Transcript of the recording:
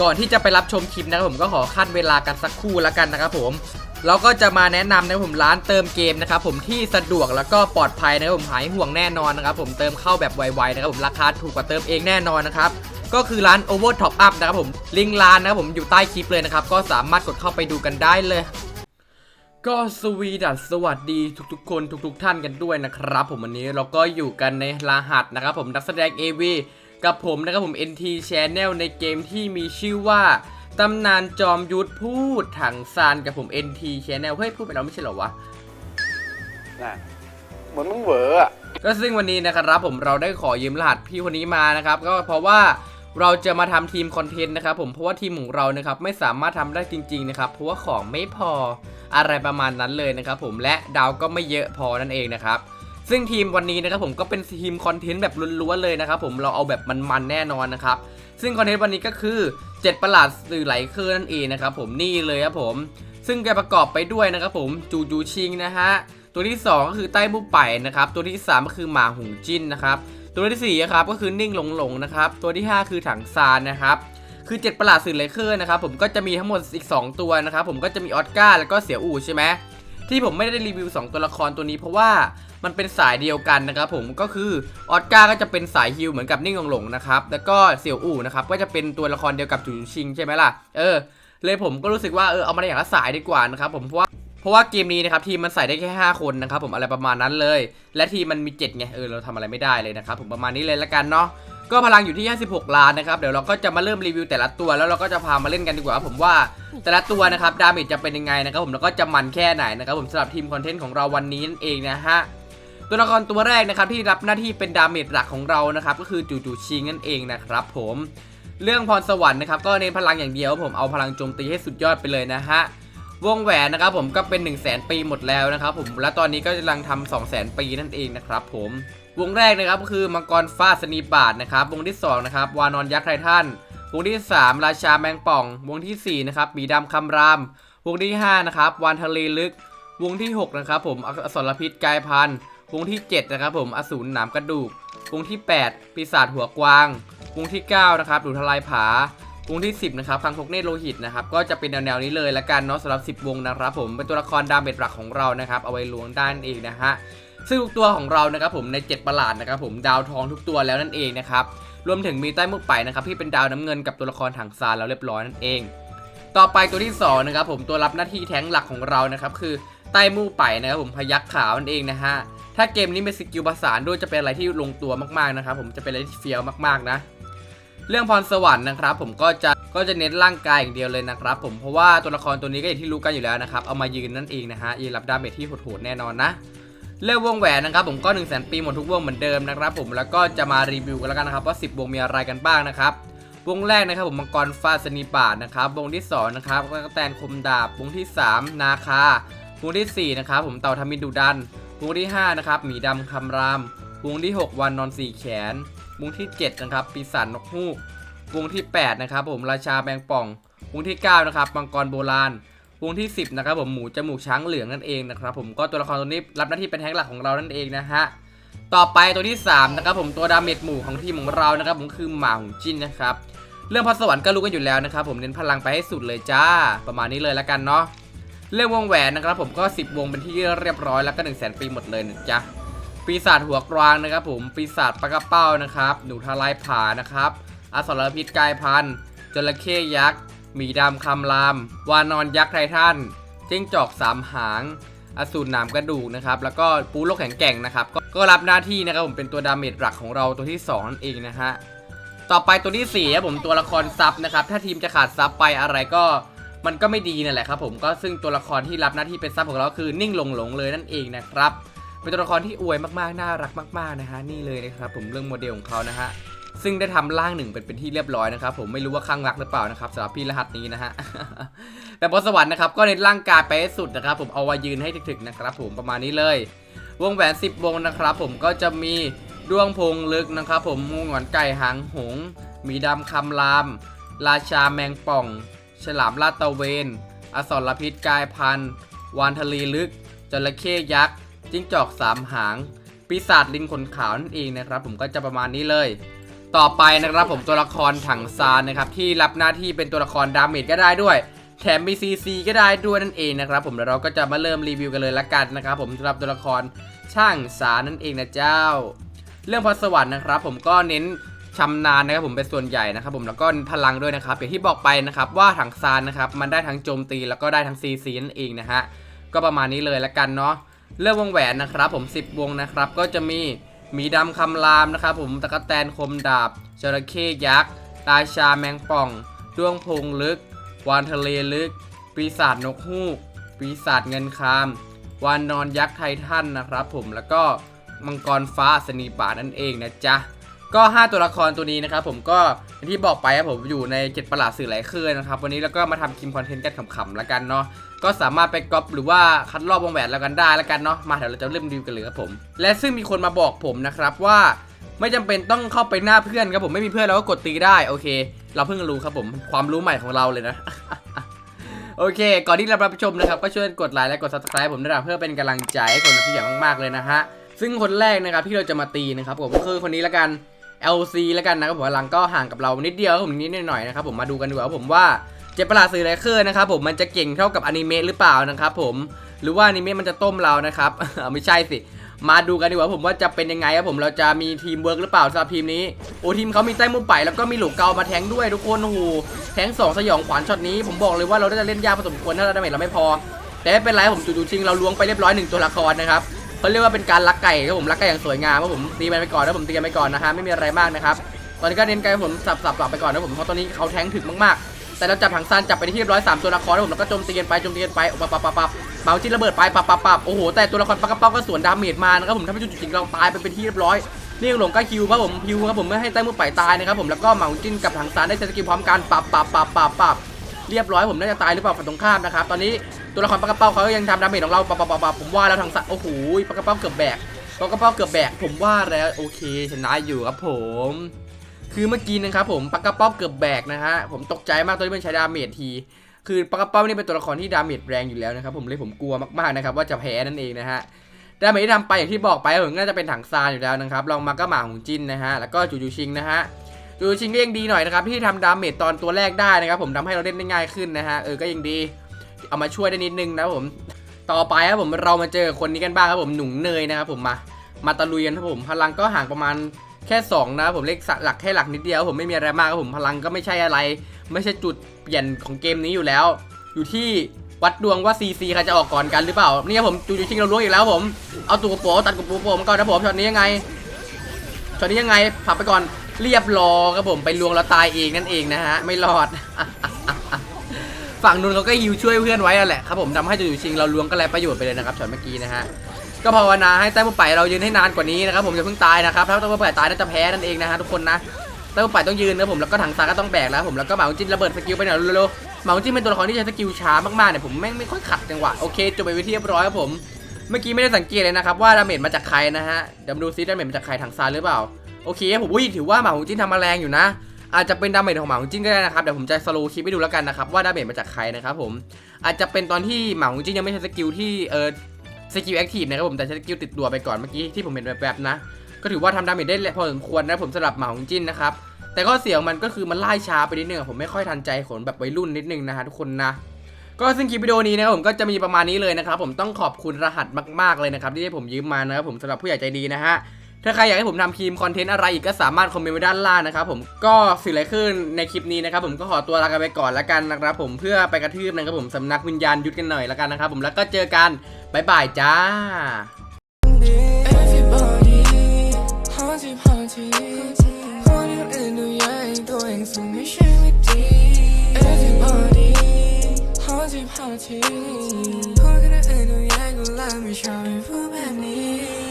ก่อนที่จะไปรับชมคลิปนะครับผมก็ขอขั้นเวลากันสักครู่แล้วกันนะครับผมเราก็จะมาแนะนำนะครับผมร้านเติมเกมนะครับผมที่สะดวกแล้วก็ปลอดภัยนะครับผมหายห่วงแน่นอนนะครับผมเติมเข้าแบบไวๆนะครับผมราคาถูกกว่าเติมเองแน่นอนนะครับก็คือร้าน Over Top Up นะครับผมลิงก์ร้านนะครับผมอยู่ใต้คลิปเลยนะครับก็สามารถกดเข้าไปดูกันได้เลย ก็สวีดัสสวัสดีทุกๆ คนทุก ๆ ท่านกันด้วยนะครับ ผมวันนี้เราก็อยู่กันในรหัสนะครับผมนักแสดง AV กับผมนะครับผม NT Channel ในเกมที่มีชื่อว่าตำนานจอมยุทธพูดถังซานกับผม NT Channel เฮ้ยพูดไปแล้วไม่ใช่เหรอวะน่ะเหมือนมึงเหวออะก็ซึ่งวันนี้นะครับผมเราได้ขอยืมรหัสพี่คนนี้มานะครับ ก็เพราะว่าเราจะมาทำทีมคอนเทนต์นะครับผมเพราะว่าทีมของเรานะครับไม่สามารถทำได้จริงๆนะครับเพราะว่าของไม่พออะไรประมาณนั้นเลยนะครับผมและดาวก็ไม่เยอะพอนั่นเองนะครับ ซึ่งทีมวันนี้นะครับผมก็เป็นทีมคอนเทนต์แบบล้วนๆเลยนะครับผมเราเอาแบบมันๆแน่นอนนะครับซึ่งคอนเทนต์วันนี้ก็คือเจ็ดประหลาดสื่อไหลเคลื่อนนั่นเองนะครับผมนี่เลยครับผมซึ่งจะประกอบไปด้วยนะครับผมจูจูชิงนะฮะตัวที่ 2 ก็คือใต้มุไป่นะครับตัวที่ 3 ก็คือหมาหุงจิ้นนะครับตัวที่4นะครับก็คือนิ่งหลงหลงนะครับตัวที่ 5 คือถังซานนะครับคือ7ประหลาดสื่อเลเคอร์นะครับผมก็จะมีทั้งหมดอีก 2 ตัวนะครับผมก็จะมีออสการ์แล้วก็เสี่ยวอู่ใช่ไหมที่ผมไม่ได้รีวิว 2 ตัวละครตัวนี้เพราะว่ามันเป็นสายเดียวกันนะครับผมก็คือออสการ์ก็จะเป็นสายฮิลเหมือนกับนิ่งหลงหลงนะครับแล้วก็เสี่ยวอู่นะครับก็จะเป็นตัวละครเดียวกับจูจูชิงใช่ไหมล่ะเออเลยผมก็รู้สึกว่าเออเอามาอย่างละสายดีกว่านะครับผมเพราะว่าเพราะว่าเกมนี้นะครับทีมมันใส่ได้แค่5คนนะครับผมอะไรประมาณนั้นเลย และทีมมันมี7ไงเออเราทำอะไรไม่ได้เลยนะครับผมประมาณนี้เลยละกันเนาะก็พลังอยู่ที่ 56 ล้านนะครับ เดี๋ยวเราก็จะมาเริ่มรีวิวแต่ละตัวแล้วเราก็จะพามาเล่นกันดีกว่าผมว่าแต่ละตัวนะครับดาเมจจะเป็นยังไงนะครับผมแล้วก็จะมันแค่ไหนนะครับผมสำหรับทีมคอนเทนต์ของเราวันนี้นั่นเองนะฮะ ตัวละครตัวแรกนะครับที่รับหน้าที่เป็นดาเมจหลักของเรานะครับก็คือจูจูชิงนั่นเองนะครับผมเรื่องพรสวรรค์นะครับก็เน้นพลังอย่างเดียวผมเอาพลังโจมตีให้สุดยอดไปเลยนะฮะวงแหวนนะครับผมก็เป็น 1 0 0 0 0แปีหมดแล้วนะครับผมและตอนนี้ก็กำลังทำ2 0 0 0 0ปีนั่นเองนะครับผมวงแรกนะครับก็คือมังกรฟ้าสนีบาทนะครับวงที่2นะครับวานอนยักษ์ไททันวงที่ 3 ราชาแมงป่อง วงทีสี่4นะครับหมีดำคำราม วงที่5นะครับวานทะเลลึก วงที่6นะครับผมอสรพิษกายพันธุ์ วงที่ 7 นะครับผมอสูรหนามกระดูกวงที่ 8 ปีศาจหัวกวางวงที่ 9 นะครับดูทลายผาวงที่ 10 นะครับคังคกเนตโลหิตนะครับก็จะเป็นแนวๆนี้เลยละกันเนาะสำหรับ 10 วงนะครับผมเป็นตัวละครดาเมจหลักของเรานะครับเอาไว้ล้วงด้านเองนะฮะซึ่งทุกตัวของเรานะครับผมใน 7 ประหลาดนะครับผมดาวทองทุกตัวแล้วนั่นเองนะครับรวมถึงมีใต้มุกไปนะครับที่เป็นดาวน้ำเงินกับตัวละครถังซานแล้วเรียบร้อยนั่นเอง ต่อไปตัวที่2นะครับผมตัวรับหน้าที่แท้งหลักของเรานะครับคือใต้มู่ไปนะครับผมพยักขาวนั่นเองนะฮะ ถ้าเกมนี้เป็นสกิลประสานด้วยจะเป็นอะไรที่ลงตัวมากๆนะครับผมจะเป็นอะไรที่เฟี้ยวมากๆนะ เรื่องพรสวรรค์นะครับ ผมก็จะก็จะเน้นร่างกายอย่างเดียวเลยนะครับผมเพราะว่าตัวละครตัวนี้ก็อย่างที่รู้กันอยู่แล้วนะครับเอามายืนนั่นเองนะฮะยืนรับดาเมจที่โหดๆแน่นอนนะเรื่องวงแหวนนะครับผมก็1นึ่งแสนปีหมดทุกวงเหมือนเดิมนะครับผมแล้วก็จะมารีวิวกันแล้วกันนะครับว่า10วงมีอะไรกันบ้างนะครับวงแรกนะครับผมมังกรฟาสนีบาทนะครับวงที่2นะครับก็แตนคมดาบวงที่ 3 นาคาวงที่สี่นะครับผมเต่าทามินดุดัน วงที่ 5 นะครับหมีดำคำราม วงที่ 6 วันนอนสี่แขน วงที่ 7 นะครับ ปีศาจนกฮูก วงที่ 8 นะครับ ผมราชาแมงป่อง วงที่ 9 นะครับมังกรโบราณ วงที่ 10 นะครับ ผมหมูจมูกช้างเหลืองนั่นเองนะครับ ผมก็ตัวละครตัวนี้รับหน้าที่เป็นแท้งหลักของเรานั่นเองนะฮะต่อไปตัวที่ 3 นะครับ ผมตัวดาเมจหมู่ของทีมของเรานะครับ ผมคือหมาหงจินนะครับเรื่องพรสวรรค์ก็รู้กันอยู่แล้วนะครับ ผมเน้นพลังไปให้สุดเลยจ้า ประมาณนี้เลยละกันเนาะ เรื่องวงแหวนนะครับผมก็ 10 วงเป็นที่เรียบร้อยแล้วก็1 0 0 0 0แปีหมดเลยนะจ๊ะปีศาจหัวกรางนะครับผมปีศาจปลากระเป้านะครับหนูทลายผานะครับอสรพิษกายพันธุ์จระเข้ยักษ์หมีดำคำราม วานอนยักษ์ไททันจิ้งจอกสามหาง อสูรหนามกระดูกนะครับ แล้วก็ปูโลกแข็งแกร่งนะครับก็ก็รับหน้าที่นะครับผมเป็นตัวดาเมจหลักของเราตัวที่สองนั่นเองนะฮะต่อไปตัวที่สี่ครับผมตัวละครซับนะครับถ้าทีมจะขาดซับไปอะไรก็ มันก็ไม่ดีนั่นแหละครับผมก็ซึ่งตัวละครที่รับหน้าที่เป็นซับของเราคือนิ่งหลงหลงเลยนั่นเองนะครับเป็นตัวละครที่อวยมากๆน่ารักมาก ๆนะฮะนี่เลยนะครับผมเรื่องโมเดลของเขานะฮะซึ่งได้ทำร่างหนึ่งเป็นเป็นที่เรียบร้อยนะครับผมไม่รู้ว่าข้างรักหรือเปล่านะครับสำหรับพี่รหัสนี้นะฮะแต่บนสวรรค์นะครับก็เน้นร่างกายไปสุดนะครับผมเอาไว้ยืนให้ถึกๆนะครับผมประมาณนี้เลย วงแหวน 10 วงนะครับผมก็จะมีดวงพงลึกนะครับผมงูหงอนไก่หางหง มีดำคำราม ราชาแมงป่อง ฉลามลาดตะเวน อสรพิษกายพันธุ์ วานทะเลลึก จระเข้ยักษ์ จิ้งจอกสามหาง ปีศาจลิงขนขาวนั่นเองนะครับ ผมก็จะประมาณนี้เลย ต่อไปนะครับผมตัวละครถังซานนะครับที่รับหน้าที่เป็นตัวละครดาเมจก็ได้ด้วยแถมมีซีซีก็ได้ด้วยนั่นเองนะครับผมแล้วเราก็จะมาเริ่มรีวิวกันเลยละกันนะครับผมสำหรับตัวละครช่างสารนั่นเองนะเจ้า เรื่องพรสวรรค์นะครับผมก็เน้น ชำนาญนะครับผมเป็นส่วนใหญ่นะครับผมแล้วก็พลังด้วยนะครับอย่างที่บอกไปนะครับว่าถังซานนะครับมันได้ทั้งโจมตีแล้วก็ได้ทั้งซีซีนั่นเองนะฮะก็ประมาณนี้เลยละกันเนาะเรื่องวงแหวนนะครับผม 10 วงนะครับก็จะมีหมีดำคำรามนะครับผมตะกะแตนคมดาบจระเข้ยักษ์ราชาแมงป่องดวงพงลึก วานทะเลลึก ปีศาจนกฮูก ปีศาจเงินคาม วานนอนยักษ์ไททันนะครับผมแล้วก็มังกรฟ้าสนีป่านั่นเองนะจ๊ะ ก็ 5 ตัวละครตัวนี้นะครับผมก็อย่างที่บอกไปครับผมอยู่ในเจ็ดประหลาดสื่อหลเคลื่อนนะครับวันนี้เราก็มาทำคิมคอนเทนต์กันขำๆแล้วกันเนาะก็สามารถไปก๊อปหรือว่าคัดลอกวงแหวนแล้วกันได้แล้วกันเนาะมาเดี๋ยวเราจะเริ่มรีวิวกันเลยครับผมและซึ่งมีคนมาบอกผมนะครับว่าไม่จำเป็นต้องเข้าไปหน้าเพื่อนครับผมไม่มีเพื่อนเราก็กดตีได้โอเค เราเพิ่งรู้ครับผมความรู้ใหม่ของเราเลยนะโอเค ก่อนที่เรารับชมนะครับ ก็ช่วยกดไลค์และกด subscribe ผมด้วยนะเพื่อเป็นกำลังใจให้คนที่อยากมากๆเลยนะฮะซึ่งคนแรกนะครับที่เราจะมาตีนะครับผมคือคนนี้ละกัน LC และกันนะครับผมพลังก็ห่างกับเรานิดเดียวครับผมนิดหน่อยนะครับผมมาดูกันดีกว่าผมว่าเจ็บประหลาดสื่อไรเคอร์นะครับผมมันจะเก่งเท่ากับอนิเมะหรือเปล่านะครับผมหรือว่าอนิเมะมันจะต้มเรานะครับไม่ใช่สิมาดูกันดีกว่าผมว่าจะเป็นยังไงครับผมเราจะมีทีมเวิร์กหรือเปล่าสำหรับทีมนี้โอ้ทีมเขามีแต้มมุมไปแล้วก็มีหลูกเกามาแทงด้วยทุกคนโอ้โหแทงสองสยองขวัญช็อตนี้ผมบอกเลยว่าเราได้จะเล่นยากพอสมควรถ้าเราดาเมจเราไม่พอ แต่ไม่เป็นไรผมจู่ๆชิงเราล้วงไปเรียบร้อยหนึ่งตัวละครนะครับ เขาเรียกว่าเป็นการลักไก่ครับผมลักไก่อย่างสวยงามครับผมตีมันไปก่อนแล้วผมตีกันไปก่อนนะฮะไม่มีอะไรมากนะครับตอนนี้ก็เน้นไกลผมสับสับสับไปก่อนนะผมเพราะตอนนี้เขาแทงถึงมากๆ แต่เราจับถังซานจับไปที่เรียบร้อยสามตัวละครนะผมแล้วก็โจมตีกันไปโจมตีกันไปปับปับปับปับเมาจิ้นระเบิดไปปับปับปับโอ้โหแต่ตัวละครปักกระเป้าก็สวนดาเมจมานะครับผมทำให้จู่ๆจริงเราตายไปเป็นที่เรียบร้อยนี่หลงก็คิวครับผมคิวครับผมไม่ให้ใต้มือไปตายนะครับผมแล้วก็เหมาจิ้นกับถังซานได้เซตสกิลพร้อมกันปับปับปับปับปับ เรียบร้อยผมน่าจะตายหรือเปล่าฝั่งตรงข้ามนะครับตอนนี้ตัวละครปักกระเป้าเขายังทำดาเมจของเราปับปับปับปับผมว่าแล้วถังซานโอ้โหปักกระเป้าเกือบแบกปักกระเป้าเกือบแบก ผมว่าแล้วโอเคชนะอยู่ครับผม คือเมื่อกี้นะครับผมปักกระเป้าเกือบแบกนะฮะผมตกใจมากตอนที่มันใช้ดาเมจทีคือปักกระเป้านี่เป็นตัวละครที่ดาเมจแรงอยู่แล้วนะครับผมเลยผมกลัวมากๆนะครับว่าจะแพ้นั่นเองนะฮะดาเมจที่ทำไปอย่างที่บอกไปผมน่าจะเป็นถังซานอยู่แล้วนะครับลองมาก็หมาหงจินนะฮะแล้วก็จูจูชิงนะฮะ จูชิงก็ยังดีหน่อยนะครับที่ทำดาเมจตอนตัวแรกได้นะครับผมทำให้เราเล่นได้ง่ายขึ้นนะฮะเออก็ยังดี เอามาช่วยได้นิดนึงนะครับผม ต่อไปครับผมเรามาเจอคนนี้กันบ้างครับผมหนุ่งเนยนะครับผมมามาตะลุยกันครับผมพลังก็ห่างประมาณแค่ 2 นะครับผมเลขหลักแค่หลักนิดเดียวผมไม่มีอะไรมากครับผมพลังก็ไม่ใช่อะไร ไม่ใช่จุดเปลี่ยนของเกมนี้อยู่แล้ว อยู่ที่วัดดวงว่า CC ใครจะออกก่อนกันหรือเปล่านี่ครับผมจูจูชิงเราล้วงอีกแล้วผมเอาตัวโปตัดกับปูโปมก่อนนะผมช็อตนี้ยังไงช็อตนี้ยังไงผับไปก่อน เรียบร้อยครับผมไปลวงแล้วตายเองนั่นเองนะฮะไม่รอด ฝั่งนู้นเขาก็ฮิวช่วยเพื่อนไว้นั่นแหละครับผมทำให้จูจูชิงเราล้วงก็แล้วประโยชน์ไปเลยนะครับช็อตเมื่อกี้นะฮะก็ภาวนาให้แต้มไปเรายืนให้นานกว่านี้นะครับผมอย่าเพิ่งตายนะครับถ้าแต้มไปตายน่าจะแพ้นั่นเองนะฮะทุกคนนะแต้มไปต้องยืนนะผมแล้วก็ถังซาก็ต้องแบกแล้วผมแล้วก็หมาจิ้นระเบิดสกิลไปหน่อยเร็วๆหมาจิ้นเป็นตัวละครที่ใช้สกิลช้ามากๆเนี่ยผมแม่งไม่ค่อยขัดจังหวะโอเคจบไปที่เรียบร้อยครับผมเมื่อกี้ไม่ได้สังเกตเลยนะครับว่าดาเมจมาจากใครนะฮะเดี๋ยวมาดูซิดาเมจมาจากใครถังซาหรือเปล่า โอเคผมอุ้ยถือว่าหมาหงจิ้นทำมาแรงอยู่นะ อาจจะเป็นดาเมจของหมาหงจิ้นก็ได้นะครับเดี๋ยวผมจะสโลว์คลิปให้ดูแล้วกันนะครับว่าดาเมจมาจากใครนะครับผมอาจจะเป็นตอนที่หมาหงจิ้นยังไม่ใช่สกิลที่เออสกิลแอคทีฟนะครับผมแต่ใช้สกิลติดตัวไปก่อนเมื่อกี้ที่ผมเห็นแบบๆนะ ก็ถือว่าทำดาเมจได้พอสมควรนะผมสำหรับหมาของจินนะครับแต่ก็เสียงมันก็คือมันไล่ช้าไปนิดนึงผมไม่ค่อยทันใจขนแบบวัยรุ่นนิดนึงนะฮะทุกคนนะก็ซึ่งคลิปวิดีโอนี้นะครับผมก็จะมีประมาณนี้เลยนะครับผมต้องขอบคุณรหัสมากๆเลยนะครับที่ให้ผมยืมมานะครับผมสำหรับผู้ใหญ่ใจดีนะฮะ ถ้าใครอยากให้ผมทำครีมคอนเทนต์อะไรอีกก็สามารถคอมเมนต์ไว้ด้านล่างนะครับผมก็สิ่งอะไรขึ้นในคลิปนี้นะครับผมก็ขอตัวลากันไปก่อนละกันนะครับผมเพื่อไปกระทืบนะครับผมสำนักวิญญาณยุทธกันหน่อยละกันนะครับผมแล้วก็เจอกันบ๊ายบายจ้า พวกเราเอ็นดูแยกกั